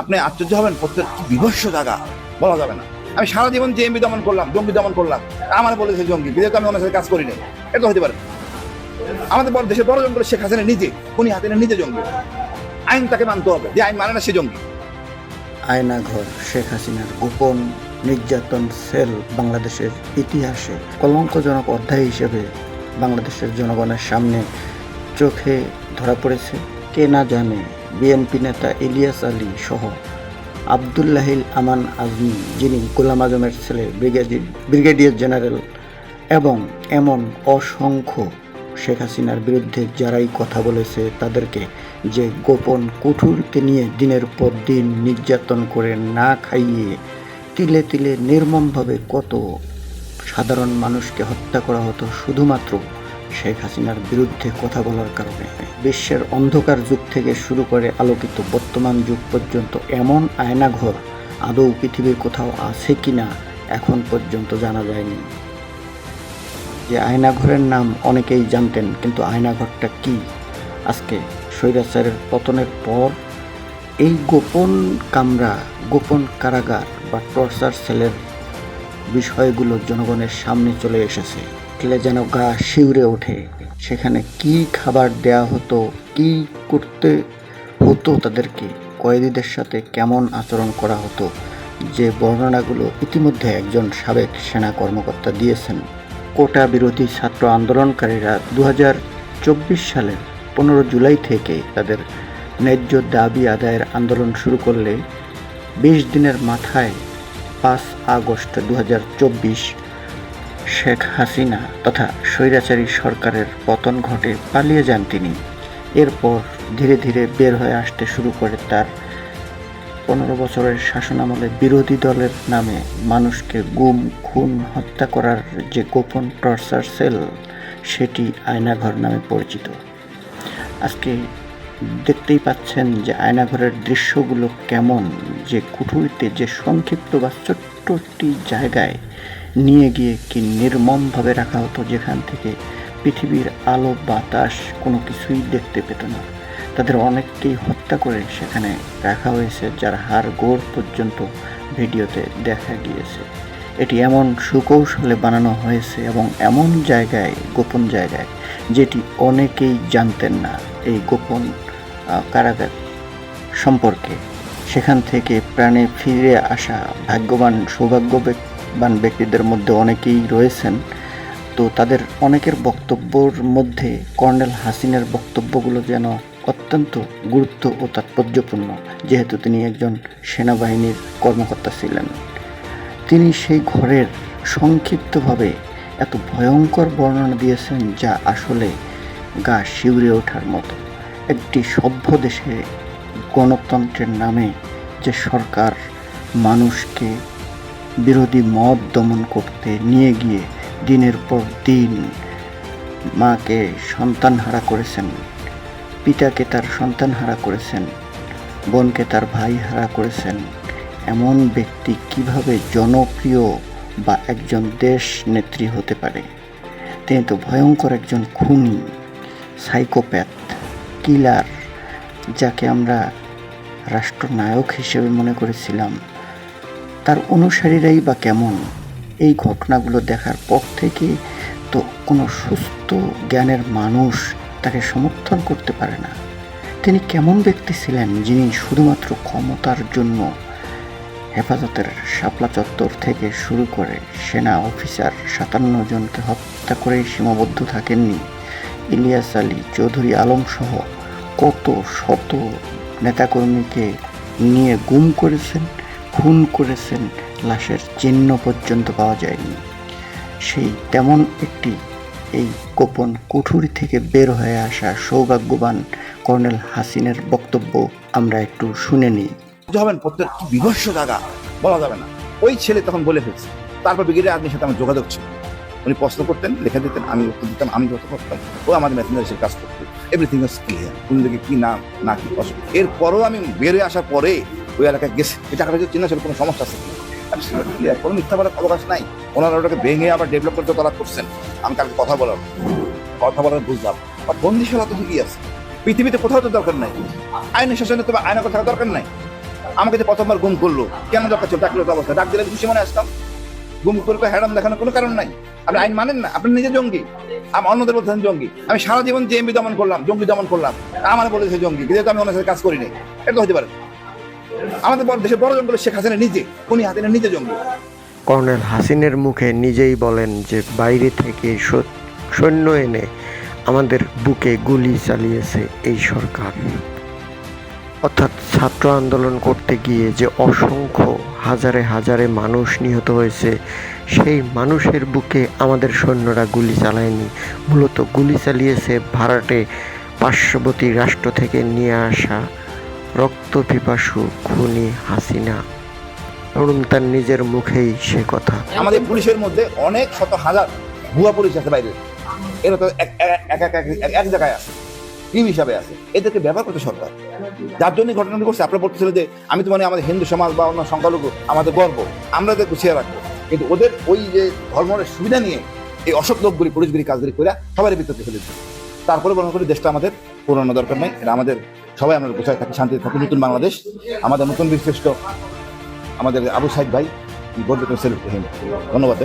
আপনি আশ্চর্য হবেন, প্রত্যেক বিভৎস জায়গা, বলা যাবে না। আমি সারা জীবন জেএমবি দমন করলাম, জঙ্গি দমন করলাম। আমার বলেছে জঙ্গি বিদেশ আমি সাথে কাজ করি নাই এটা হতে পারে। আমাদের বড় দেশের বড় জঙ্গল শেখ হাসিনা নিজে, উনি হাতে নিয়ে নিজে জঙ্গি। আইন তাকে মানতে হবে, যে আইন মানে না সে জঙ্গি। আয়নাঘর, শেখ হাসিনার গোপন নির্যাতন সেল বাংলাদেশের ইতিহাসে কলঙ্কজনক অধ্যায় হিসেবে বাংলাদেশের জনগণের সামনে চোখে ধরা পড়েছে। কে না জানে বিএনপি নেতা ইলিয়াস আলী সহ আবদুল্লাহিল আমান আজমি, যিনি গোলাম আজমের ছেলে ব্রিগেডিয়ার ব্রিগেডিয়ার জেনারেল এবং এমন অসংখ্য শেখ হাসিনার বিরুদ্ধে যারাই কথা বলেছে, তাদেরকে যে গোপন কুঠুরিতে নিয়ে দিনের পর দিন নির্যাতন করে না খাইয়ে তিলে তিলে নির্মমভাবে কত সাধারণ মানুষকে হত্যা করা হতো, শুধুমাত্র শেখ হাসিনার বিরুদ্ধে কথা বলার কারণে বিশ্বের অন্ধকার যুগ থেকে শুরু করে আলোকিত বর্তমান যুগ পর্যন্ত এমন আয়নাঘর আদৌ পৃথিবীর কোথাও আছে কিনা এখন পর্যন্ত জানা যায়নি। যে আয়নাঘরের নাম অনেকেই জানতেন, কিন্তু আয়নাঘরটা কি? আজকে স্বৈরাচারের পতনের পর এই গোপন কামরা, গোপন কারাগার বা টর্চার সেলের বিষয়গুলো জনগণের সামনে চলে এসেছে। খেলে যেন গা শিউরে ওঠে। সেখানে কি খাবার দেয়া হতো, কি করতে হতো তাদেরকে, কয়েদিদের সাথে কেমন আচরণ করা হতো, যে বর্ণনাগুলো ইতিমধ্যে একজন সাবেক সেনা কর্মকর্তা দিয়েছেন। কোটা বিরোধী ছাত্র আন্দোলনকারীরা দু চব্বিশ সালের পনেরো জুলাই থেকে তাদের ন্যায্য দাবি আদায়ের আন্দোলন শুরু করলে বিশ দিনের মাথায় পাঁচ আগস্ট দু হাজার চব্বিশ শেখ হাসিনা তথা স্বৈরাচারী সরকারের পতন ঘটে পালিয়ে যান তিনি। এরপর ধীরে ধীরে বের হয়ে আসতে শুরু করে তার পনেরো বছরের শাসনামলে বিরোধী দলের নামে মানুষকে গুম, খুন, হত্যা করার যে গোপন টর্চার সেল, সেটি আয়নাঘর নামে পরিচিত। আজকে দেখতেই পাচ্ছেন যে আয়নাঘরের দৃশ্যগুলো কেমন, যে কুঠুরিতে যে সংক্ষিপ্ত বা ছোট্ট একটি জায়গায় নিয়ে গিয়ে কি নির্মমভাবে রাখা হতো যেখান থেকে পৃথিবীর আলো, বাতাস কোনো কিছুই দেখতে পেত না। তাদের অনেককেই হত্যা করে সেখানে রাখা হয়েছে, যার হাড় গোড় পর্যন্ত ভিডিওতে দেখা গিয়েছে। এটি এমন সুকৌশলে বানানো হয়েছে এবং এমন জায়গায়, গোপন জায়গায়, যেটি অনেকেই জানতেন না এই গোপন কারাগার সম্পর্কে। সেখান থেকে প্রাণে ফিরে আসা ভাগ্যবান সৌভাগ্যবান ব্যক্তিদের মধ্যে অনেকেই রয়েছেন। তো তাদের অনেকের বক্তব্যর মধ্যে কর্নেল হাসিনের বক্তব্যগুলো যেন অত্যন্ত গুরুত্ব ও তাৎপর্যপূর্ণ, যেহেতু তিনি একজন সেনাবাহিনীর কর্মকর্তা ছিলেন। তিনি সেই ঘরের সংক্ষিপ্তভাবে এত ভয়ঙ্কর বর্ণনা দিয়েছেন যা আসলে গা শিউরে ওঠার মতো। একটি সভ্য দেশে গণতন্ত্রের নামে যে সরকার মানুষকে বিরোধী মত দমন করতে নিয়ে গিয়ে দিনের পর দিন মাকে সন্তান হারা করেছেন, পিতাকে তার সন্তান হারা করেছেন, বোনকে তার ভাই হারা করেছেন। এমন ব্যক্তি কীভাবে জনপ্রিয় বা একজন দেশ নেত্রী হতে পারে? তিনি তো ভয়ঙ্কর একজন খুনি, সাইকোপ্যাথ, কিলার, যাকে আমরা রাষ্ট্রনায়ক হিসেবে মনে করেছিলাম। তার অনুসারীরাই বা কেমন? এই ঘটনাগুলো দেখার পর থেকে তো কোনো সুস্থ জ্ঞানের মানুষ তাকে সমর্থন করতে পারে না। তিনি কেমন ব্যক্তি ছিলেন যিনি শুধুমাত্র ক্ষমতার জন্য হেফাজতের শাপলা চত্বর থেকে শুরু করে সেনা অফিসার সাতান্ন জনকে হত্যা করেই সীমাবদ্ধ থাকেননি ইলিয়াস আলী চৌধুরী আলম সহ কত শত নেতাকর্মীকে নিয়ে গুম করেছেন? খুন করেছেন, লাশের চিহ্ন পর্যন্ত পাওয়া যায়নি। সেই তেমন একটি এই গোপন কুঠুরি থেকে বের হয়ে আসা সৌভাগ্যবান কর্নেল হাসিনের বক্তব্য আমরা একটু শুনে নিই। হবেন প্রত্যেক বিভৎস জায়গা বলা যাবে না। ওই ছেলে তখন বলে ফেলছে। তারপর ব্রিগেডিয়ার আর্মির সাথে আমার যোগাযোগ ছিল। উনি প্রশ্ন করতেন, লিখে দিতেন, আমি উত্তর দিতাম, আমি যত করতাম, ও আমাদের মেসেঞ্জার এসে কাজ করতো। এভরিথিং ওয়াজ ক্লিয়ার কোন দিকে কি নাম, না কি অসুবিধা এরপরও আমি বেরিয়ে আসার পরে ওই এলাকায় গেছে। এই টাকাটা যদি চিনা ছিল কোনো সমস্যা আছে ক্লিয়ার কোনো মিথ্যা বলার অবকাশ নাই। ওনারা ওটাকে ভেঙে আবার ডেভেলপ করতে তারা করছেন। আমি কালকে কথা বলার কথা বলার বুঝলাম। আর বন্দিশালা তো ঠিকই আছে। পৃথিবীতে কোথাও তো দরকার নাই। আইনের শাসনে তোমার আয়না থাকা দরকার নাই। আমাকে যে প্রথমবার গুম করল, কেন দরকার ছিল? ডাকলো অবস্থা। ডাক দিলে খুশি মনে আসতাম। গুম করে তো হ্যাডাম দেখানোর কোনো কারণ নাই। আপনি আইন মানেন না। আপনি নিজে জঙ্গি। আমি অন্যদের বলতেছেন জঙ্গি। আমি সারা জীবন জেএমবি দমন করলাম, জঙ্গি দমন করলাম। আমার বলেছে জঙ্গি। যেহেতু আমি ওনার সাথে কাজ করি এটা তো হতে পারে। আমাদের বড়- দেশের বড় জঙ্গল শেখ হাসিনা নিজে, উনি হাসিনা নিজে জঙ্গি কর্নেল হাসিনের মুখে নিজেই বলেন যে বাইরে থেকে সৈন্য এনে আমাদের বুকে গুলি চালিয়েছে এই সরকার। অর্থাৎ ছাত্র আন্দোলন করতে গিয়ে যে অসংখ্য হাজারে হাজারে মানুষ নিহত হয়েছে, সেই মানুষের বুকে আমাদের সৈন্যরা গুলি চালায়নি। মূলত গুলি চালিয়েছে ভাড়াটে পার্শ্ববর্তী রাষ্ট্র থেকে নিয়ে আসা রক্ত পিপাসু খুনি হাসিনা। এবং তার নিজের মুখেই সে কথা। আমাদের পুলিশের মধ্যে অনেক শত হাজার ভুয়া পুলিশ আছে বাইরে। এরা তো এক এক- জায়গায় আছে। টিম হিসাবে আছে। এদেরকে ব্যবহার করতে সরকার। যার জন্য ঘটনাটি করছে আপনারা বলতেছিল যে, আমি তো মানে আমাদের হিন্দু সমাজ বা অন্য সংখ্যালঘু, আমাদের গর্ব। আমরা এদের গুছিয়ে রাখব। কিন্তু ওদের ওই যে ধর্মের সুবিধা নিয়ে এই অসৎ লোকগুলি, পুলিশগুলি কাজগুলি করে সবাই বিতর্কে ফেলে দিচ্ছে। তারপরে মনে করি দেশটা আমাদের পুরনো দরকার নেই। এটা আমাদের সবাই আমরা গোছায় থাকি শান্তিতে থাকি? নতুন বাংলাদেশ। আমাদের নতুন বীরশ্রেষ্ঠ আমাদের আবু সাহেব ভাই গর্বিত সেলিব্রেট ধন্যবাদ।